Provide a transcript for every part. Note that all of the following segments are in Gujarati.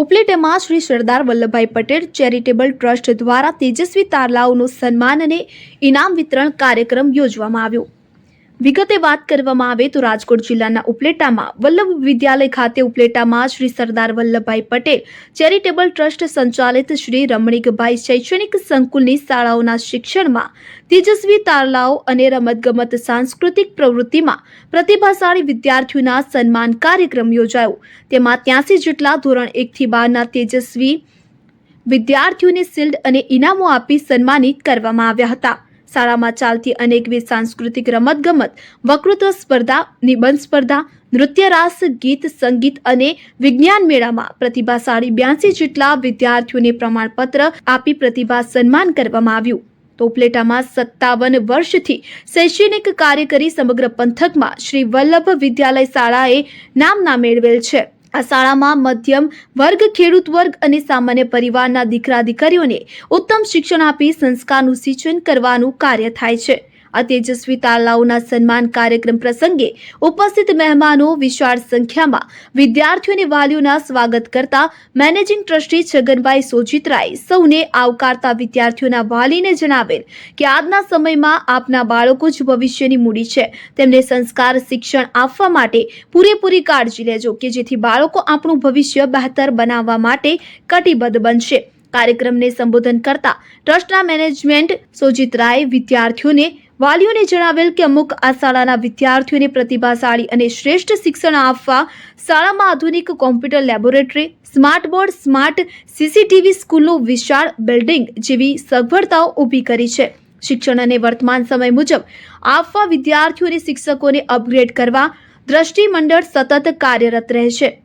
ઉપલેટામાં શ્રી સરદાર વલ્લભભાઈ પટેલ ચેરિટેબલ ટ્રસ્ટ દ્વારા તેજસ્વી તારલાઓનું સન્માન અને ઇનામ વિતરણ કાર્યક્રમ યોજવામાં આવ્યો. વિગતે વાત કરવામાં આવે તો રાજકોટ જિલ્લાના ઉપલેટામાં વલ્લભ વિદ્યાલય ખાતે ઉપલેટામાં શ્રી સરદાર વલ્લભભાઈ પટેલ ચેરિટેબલ ટ્રસ્ટ સંચાલિત શ્રી રમણીકભાઈ શૈક્ષણિક સંકુલની શાળાઓના શિક્ષણમાં તેજસ્વી તારલાઓ અને રમતગમત સાંસ્કૃતિક પ્રવૃત્તિમાં પ્રતિભાશાળી વિદ્યાર્થીઓના સન્માન કાર્યક્રમ યોજાયો. તેમાં ત્યાંસી જેટલા ધોરણ એકથી બારના તેજસ્વી વિદ્યાર્થીઓને શિલ્ડ અને ઇનામો આપી સન્માનિત કરવામાં આવ્યા હતા. શાળામાં ચાલતી અનેકવિધ સાંસ્કૃતિક રમતગમત વકૃત્વ સ્પર્ધા, નિબંધ સ્પર્ધા, નૃત્યરાસ, ગીત, સંગીત અને વિજ્ઞાન મેળામાં પ્રતિભાશાળી બ્યાસી જેટલા વિદ્યાર્થીઓને પ્રમાણપત્ર આપી પ્રતિભા સન્માન કરવામાં આવ્યું. તોપલેટામાં સત્તાવન વર્ષથી શૈક્ષણિક કાર્ય કરી સમગ્ર પંથકમાં શ્રી વલ્લભ વિદ્યાલય શાળાએ નામના મેળવેલ છે. આ શાળામાં મધ્યમ વર્ગ, ખેડૂત વર્ગ અને સામાન્ય પરિવારના દીકરા દીકરીઓને ઉત્તમ શિક્ષણ આપી સંસ્કારનું સિંચન કરવાનું કાર્ય થાય છે. આ તેજસ્વી તાલાઓના સન્માન કાર્યક્રમ પ્રસંગે ઉપસ્થિત મહેમાનો વિશાળ સંખ્યામાં વિદ્યાર્થીઓ અને વાલીઓના સ્વાગત કરતા મેનેજિંગ ટ્રસ્ટી છગનભાઈ સોજિત્રાએ સૌને આવકારતા વિદ્યાર્થીઓના વાલીને જણાવેલ કે આજના સમયમાં આપના બાળકો જ ભવિષ્યની મૂડી છે. તેમને સંસ્કાર, શિક્ષણ આપવા માટે પૂરેપૂરી કાળજી લેજો કે જેથી બાળકો આપણું ભવિષ્ય બહેતર બનાવવા માટે કટિબદ્ધ બનશે. કાર્યક્રમને સંબોધન કરતા ટ્રસ્ટના મેનેજમેન્ટ સોજિત રાય વિદ્યાર્થીઓને વાલીઓને જણાવેલ કે અમુક આ શાળાના વિદ્યાર્થીઓને પ્રતિભાશાળી અને શ્રેષ્ઠ શિક્ષણ આપવા શાળામાં આધુનિક computer laboratory, smart board, smart CCTV સ્કૂલનું વિશાળ બિલ્ડિંગ જેવી સગવડતાઓ ઊભી કરી છે. શિક્ષણ અને વર્તમાન સમય મુજબ આપવા વિદ્યાર્થીઓને શિક્ષકોને અપગ્રેડ કરવા દ્રષ્ટિ મંડળ સતત કાર્યરત રહે છે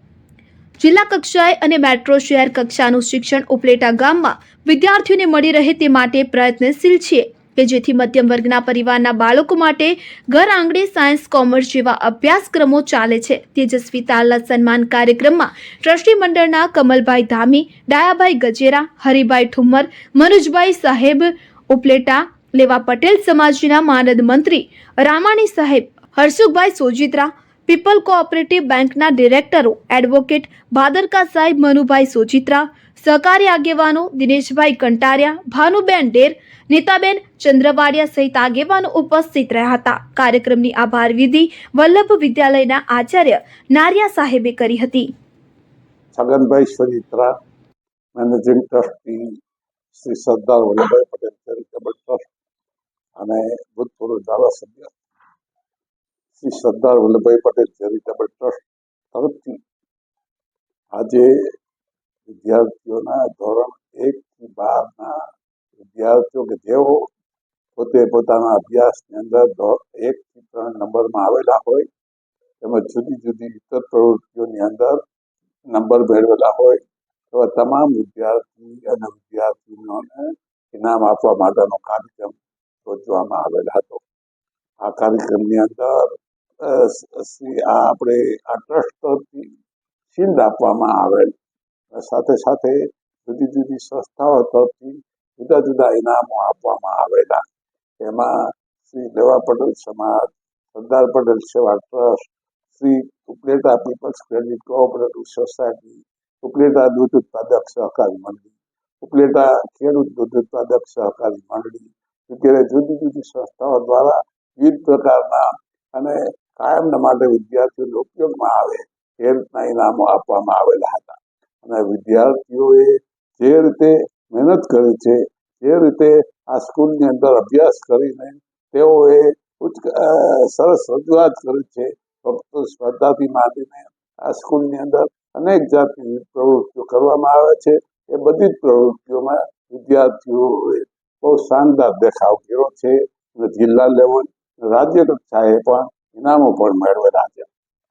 જિલ્લા કક્ષાએ અને મેટ્રો શહેર કક્ષાનું શિક્ષણ ઉપલેટા ગામમાં વિદ્યાર્થીઓને મળી રહે તે માટે પ્રયત્નશીલ છીએ. કે જેથી મધ્યમ વર્ગના પરિવારના બાળકો માટે ઘર આંગણે સાયન્સ, કોમર્સ જેવા અભ્યાસક્રમો ચાલે છે. તેજસ્વી તાલના સન્માન કાર્યક્રમમાં ટ્રસ્ટી મંડળના કમલભાઈ ધામી, ડાયાભાઈ ગજેરા, હરિભાઈ ઠુમ્મર, મનુજભાઈ સાહેબ, ઉપલેટા, લેવા પટેલ સમાજના માનદ મંત્રી, રામાણી સાહેબ હર્ષુભાઈ સોજિત્રા પીપલ કોઓપરેટિવ બેંકના ડિરેક્ટરો એડવોકેટ ભાદરકા સાહેબ મનુભાઈ સોજિત્રા સહકારી આગેવાનો દિનેશભાઈ કંટારિયા, ભાનુબેન ડેર, નીતાબેન ચંદ્રવાડિયા સહિત આગેવાનો ઉપસ્થિત રહ્યા હતા. કાર્યક્રમની આભાર વિધિ વલ્લભ વિદ્યાલયના આચાર્ય નારિયા સાહેબે કરી હતી. Chhaganbhai Saritra managing trustee Shri Sardar Vallabhbhai Patel charitable trust અને ભૂતપૂર્વ ધારાસભ્ય શ્રી સરદાર વલ્લભભાઈ પટેલ ચેરિટેબલ ટ્રસ્ટ તરફથી આજે વિદ્યાર્થીઓના ધોરણ એક થી બારના વિદ્યાર્થીઓ કે જેઓ પોતે પોતાના અભ્યાસની અંદર એક થી ત્રણ નંબરમાં આવેલા હોય, તેમજ જુદી જુદી ઇતર પ્રવૃત્તિઓની અંદર નંબર મેળવેલા હોય, એવા તમામ વિદ્યાર્થી અને વિદ્યાર્થીઓને ઇનામ આપવા માટેનો કાર્યક્રમ યોજવામાં આવેલ હતો. આ કાર્યક્રમની અંદર આ આપણે આ ટ્રસ્ટ તરફથી શિલ્ડ આપવામાં આવેલ. સાથે સાથે જુદી જુદી સંસ્થાઓ તરફથી જુદા જુદા ઇનામો આપવામાં આવેલા. એમાં શ્રી દેવા પટેલ સમાજ, Sardar Patel Seva trust, Shri Upleta people's credit cooperative society, Upleta દૂધ ઉત્પાદક સહકારી મંડળી, ઉપલેટા ખેડૂત દૂધ ઉત્પાદક સહકારી મંડળી, વગેરે જુદી જુદી સંસ્થાઓ દ્વારા વિવિધ પ્રકારના અને કાયમના માટે વિદ્યાર્થીઓને ઉપયોગમાં આવે એ રીતના ઇનામો આપવામાં આવેલા હતા. અને વિદ્યાર્થીઓએ જે રીતે મહેનત કરી છે, જે રીતે આ સ્કૂલની અંદર અભ્યાસ કરીને તેઓએ સરસ રજૂઆત કરી છે ફક્ત સ્પર્ધાથી માંડીને આ સ્કૂલની અંદર અનેક જાતની પ્રવૃત્તિઓ કરવામાં આવે છે. એ બધી જ પ્રવૃત્તિઓમાં વિદ્યાર્થીઓએ બહુ શાનદાર દેખાવ કર્યો છે. અને જિલ્લા લેવલ રાજ્ય કક્ષાએ પણ ઇનામો પણ મેળવેલા છે.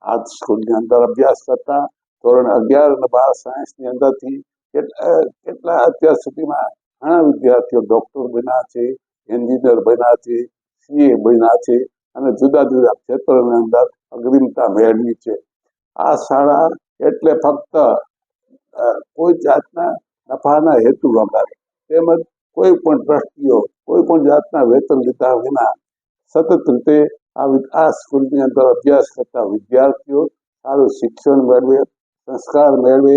આ સ્કૂલની અંદર અભ્યાસ કરતા ધોરણ અગિયાર અને બાર સાયન્સની અંદરથી કેટલા કેટલા અત્યાર સુધીમાં ઘણા વિદ્યાર્થીઓ ડોક્ટર બન્યા છે એન્જિનિયર બન્યા છે સીએ બન્યા છે અને જુદા જુદા ક્ષેત્રોની અંદર અગ્રિમતા મેળવી છે. આ શાળા એટલે ફક્ત કોઈ જાતના નફાના હેતુ વગર તેમજ કોઈ પણ ટ્રસ્ટીઓ કોઈ પણ જાતના વેતન લીધા વિના સતત રીતે આ સ્કૂલની અંદર અભ્યાસ કરતા વિદ્યાર્થીઓ સારું શિક્ષણ મેળવે, સંસ્કાર મેળવે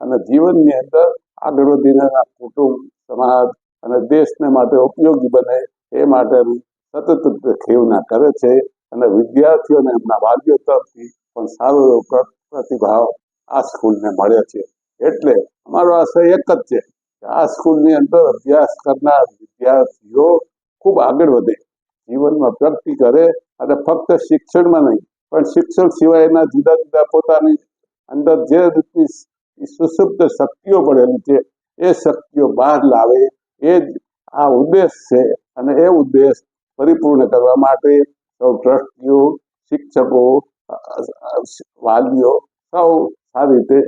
અને જીવનની અંદર આગળ વધીને કુટુંબ, સમાજ અને દેશને માટે ઉપયોગી બને એ માટેની સતત ખેવના કરે છે અને વિદ્યાર્થીઓને એમના વાલીઓ તરફથી પણ સારો એવો પ્ર- પ્રતિભાવ આ સ્કૂલને મળે છે. એટલે અમારો આશય એક જ છે કે આ સ્કૂલની અંદર અભ્યાસ કરનાર વિદ્યાર્થીઓ ખૂબ આગળ વધે. જીવનમાં પ્રગતિ કરે અને ફક્ત શિક્ષણમાં નહીં, પણ શિક્ષણ સિવાયના જુદા જુદા પોતાની અંદર જે રીતની સુસુપ્ત શક્તિઓ પડેલી છે, એ શક્તિઓ બહાર લાવે, એ જ આ ઉદ્દેશ છે અને એ ઉદ્દેશ પરિપૂર્ણ કરવા માટે સૌ ટ્રસ્ટીઓ, શિક્ષકો વાલીઓ સૌ સારી રીતે